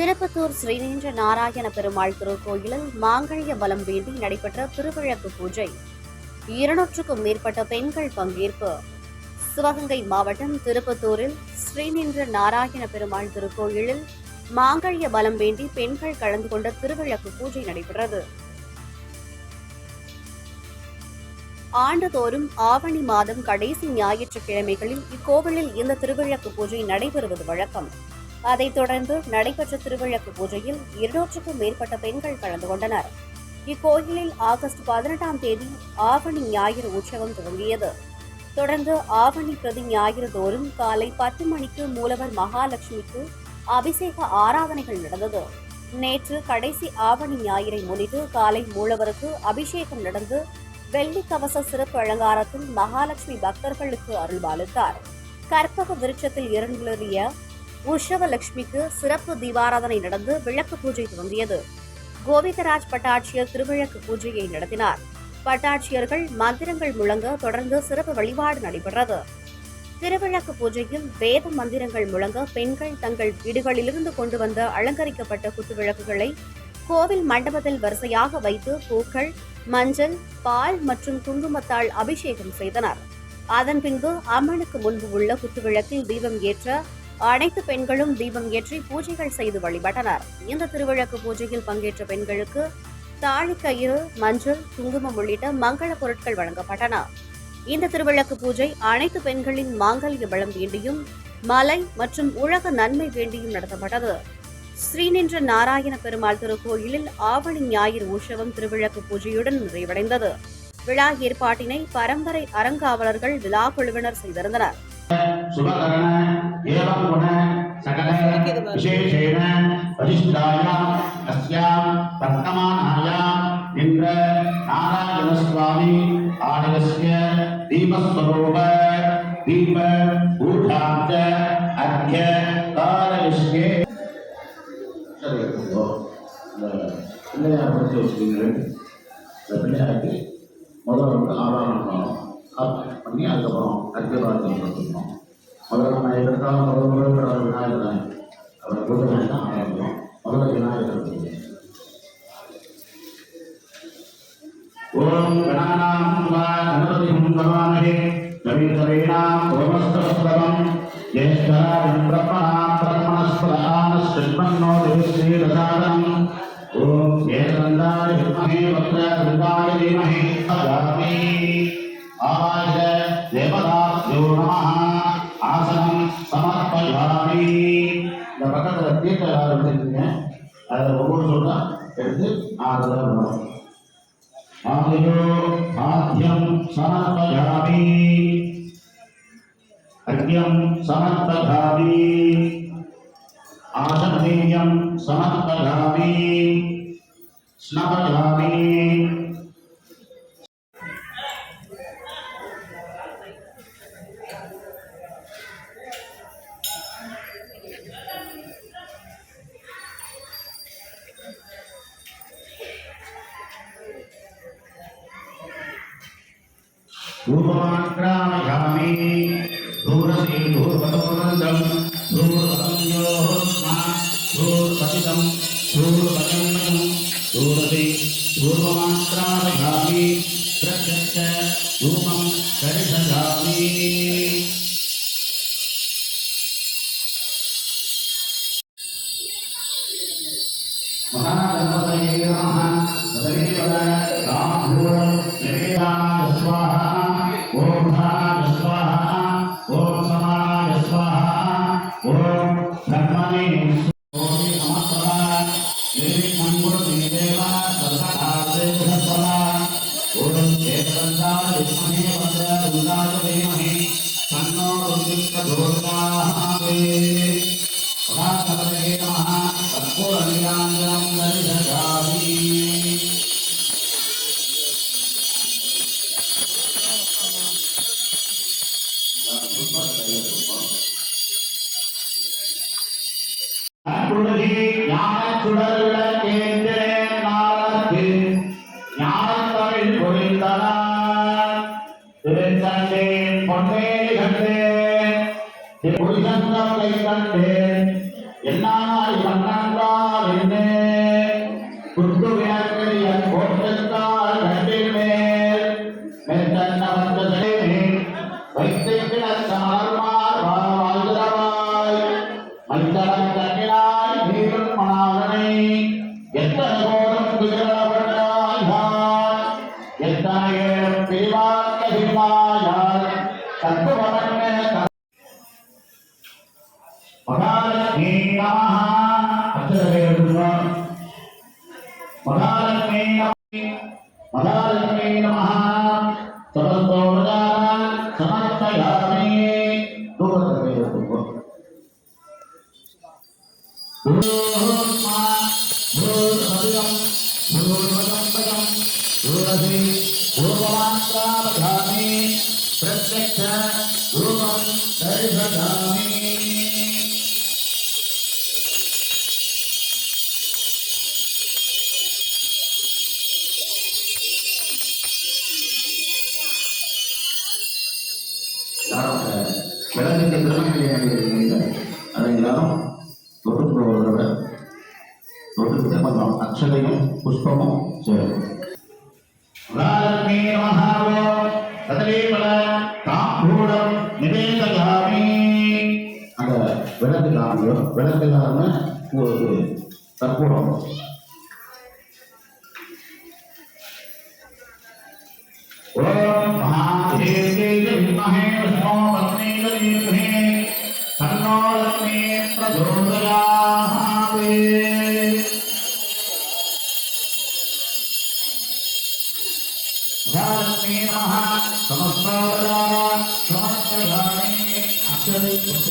திருப்பத்தூர் ஸ்ரீநேந்திர நாராயண பெருமாள் திருக்கோயிலில் மாங்கல்ய பலம் வேண்டி நடைபெற்ற திருவிழக்கு பூஜை. இருநூற்றுக்கும் மேற்பட்ட பெண்கள் பங்கேற்பு. சிவகங்கை மாவட்டம் திருப்பத்தூரில் ஸ்ரீநேந்திர நாராயண பெருமாள் திருக்கோயிலில் மாங்கல்ய பலம் வேண்டி பெண்கள் கலந்து கொண்ட திருவிழக்கு பூஜை நடைபெற்றது. ஆண்டுதோறும் ஆவணி மாதம் கடைசி ஞாயிற்றுக்கிழமைகளில் இக்கோவிலில் இந்த திருவிழக்கு பூஜை நடைபெறுவது வழக்கம். அதைத் தொடர்ந்து நடைபெற்ற திருவிழக்கு பூஜையில் இருநூற்றுக்கும் மேற்பட்ட பெண்கள் கலந்து கொண்டனர். இக்கோயிலில் ஆகஸ்ட் பதினெட்டாம் தேதி ஆவணி ஞாயிறு உற்சவம் துவங்கியது. தொடர்ந்து ஆவணி பிரதி ஞாயிறு தோறும் காலை பத்து மணிக்கு மூலவர் மகாலட்சுமிக்கு அபிஷேக ஆராதனைகள் நடந்தது. நேற்று கடைசி ஆவணி ஞாயிறை முன்னிட்டு காலை மூலவருக்கு அபிஷேகம் நடந்து வெள்ளி கவச சிறப்பு அலங்காரத்தில் மகாலட்சுமி பக்தர்களுக்கு அருள்பாலித்தார். கற்பக விருட்சத்தில் இருந்துள்ள உற்சவலட்சுமிக்கு சிறப்பு தீபாராதனை நடந்து விளக்கு பூஜை துவங்கியது. கோவிந்தராஜ் பட்டாட்சியர் திருவிளக்கு பூஜையை நடத்தினார். பட்டாட்சியர்கள் மந்திரங்கள் முழங்க தொடர்ந்து சிறப்பு வழிபாடு நடைபெற்றது. திருவிளக்கு பூஜையில் வேத மந்திரங்கள் முழங்க பெண்கள் தங்கள் வீடுகளிலிருந்து கொண்டு வந்த அலங்கரிக்கப்பட்ட குத்துவிளக்குகளை கோவில் மண்டபத்தில் வரிசையாக வைத்து பூக்கள் மஞ்சள் பால் மற்றும் குங்குமத்தால் அபிஷேகம் செய்தனர். அதன் பின்பு அம்மனுக்கு முன்பு உள்ள குத்துவிளக்கில் தீபம் ஏற்ற அனைத்து பெண்களும் தீபம் ஏற்றி பூஜைகள் செய்து வழிபட்டனர். இந்த திருவிளக்கு பூஜையில் பங்கேற்ற பெண்களுக்கு தாழிக்கயிறு மஞ்சள் குங்குமம் உள்ளிட்ட மங்கள பொருட்கள் வழங்கப்பட்டன. இந்த திருவிளக்கு பூஜை அனைத்து பெண்களின் மாங்கல்ய பலம் வேண்டியும் மலை மற்றும் உலக நன்மை வேண்டியும் நடத்தப்பட்டது. ஸ்ரீநின்ற நாராயண பெருமாள் திருக்கோயிலில் ஆவணி ஞாயிறு உற்சவம் திருவிளக்கு பூஜையுடன் நிறைவடைந்தது. விழா ஏற்பாட்டினை பரம்பரை அறங்காவலர்கள் விழா குழுவினர் செய்திருந்தனர். சுபகரண ஏவம் குண சகல விசேஷேன வரிஷ்டாயாம் அஸ்யாம் வர்த்தமானாயாம் நின்ற நாராயண சுவாமி ஆலயஸ்ய தீபஸ்வரூப தீப ஊட்டாந்த அத்திய காலயஸ்யே பிள்ளையார் பற்றி வச்சுக்கிறேன் இந்த பிள்ளையாருக்கு முதல்ல வந்து பண்ணணும் பண்ணி அதுக்கப்புறம் அத்தியபாரத்தை கொடுத்துக்கணும் முதல்ல நம்ம எதற்காக முதல் முதல் அவர் விநாயகர் தான் அவரை கொடுத்து தான் ஆரம்பிக்கும் முதல்ல விநாயகர் ஓம் கணானாம் வா கணபதிம் பவாமஹே கவிதரேணாம் ஓமஸ்தவஸ்தவம் ஜேஷ்டாரம் பிரம்மணாம் பிரம்மணஸ்பதானஸ்ருண்மன்னோ தேவஸ்ரீ ரசாதனம் ஓம் ஏகந்தாய வித்மஹே வக்ரதுண்டாய தீமஹி ததாமி ஆராய தேவதாத்யோ நம ஆசனம் சமர்ப்பயாமி. இந்த பக்கத்தில் தீர்த்த யார் எடுத்துருக்கீங்க அதில் ஒவ்வொரு சொல்றா எடுத்து ஆறுதல் வரும் ஆதியோ ஆத்தியம் சமர்ப்பயாமி. ధూపమాగ్రామయామి ధూరసి ధూర్వదోనందం ధూర్వదంయోస్మా ధూర్వసితం ధూర్వదండం ధూరసి ధూర్వమాగ్రామయామి ప్రత్యక్ష ధూపం కరిషామి महागणपतये नमः कर्पूरनीराञ्जनं दर्शयामि அருளி ஞானச்சுடருள கேட்டேன் நாளுக்கு ஞானத்தமிழ் பொழிந்தனார் திருச்சண்டேன் பொன்னேறி கண்டேன் திருப்புரிசந்தத்தை கண்டேன் என்னாய் మహాలక్ష్మీ మహాలక్ష్మీ నమ సమస్త సమస్త యాత్రీ భూర్భగం భూర్భగం భూరసి భూర్భమాత్రా அக்ஷதையும் புஷ்பமும் சேரும் மகாலட்சுமி அந்த விளக்கு காமியோ விளக்கு இல்லாம ஒரு கற்பூரம். ஓம் மகாதேவே வித்மஹே விஷ்ணோ பத்னே தீர்மஹே தன்னோ லக்ஷ்மீ பிரச்சோதயாத் சமஸ்காராணி அக்ஷரை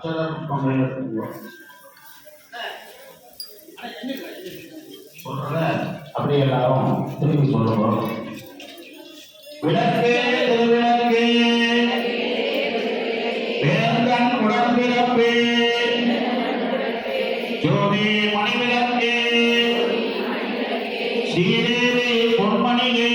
அக்ஷர புஷ்பம் சொல்றத அப்படியே எல்லாரும் திரும்பி சொல்லுவோம் விளக்கே திருவிளக்கே வேந்தன் உடம்பிறப்பே ஜோதி மணிவிளக்கே ஸ்ரீதேவி பொன்மணியே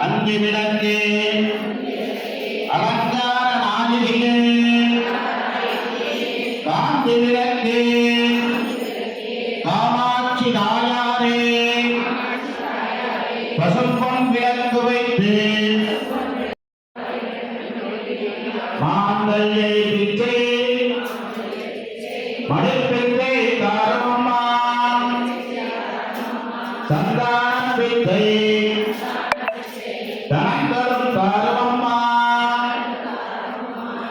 அஞ்சு விளக்கே அலங்கார காந்தி விளக்கே காமாட்சி தாயாரே. வசம்பம் விளக்கு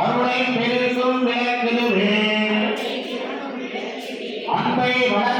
அருளை பெருக்கும் விளக்கிடுவே அன்பை வளர்க்க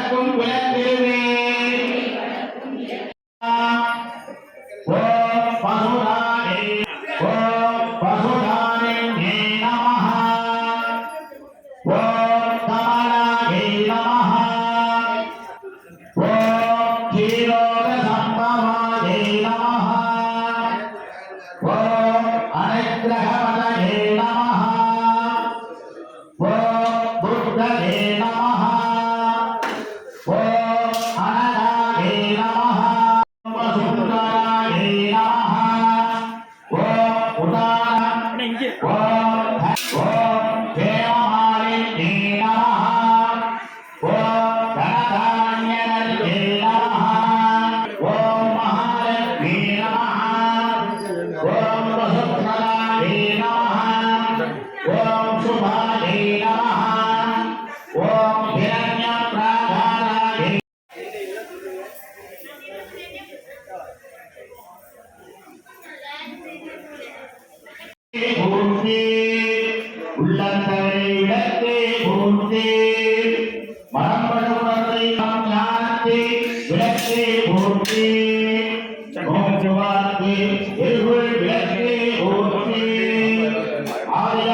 Oh, हृदय बैठे और आज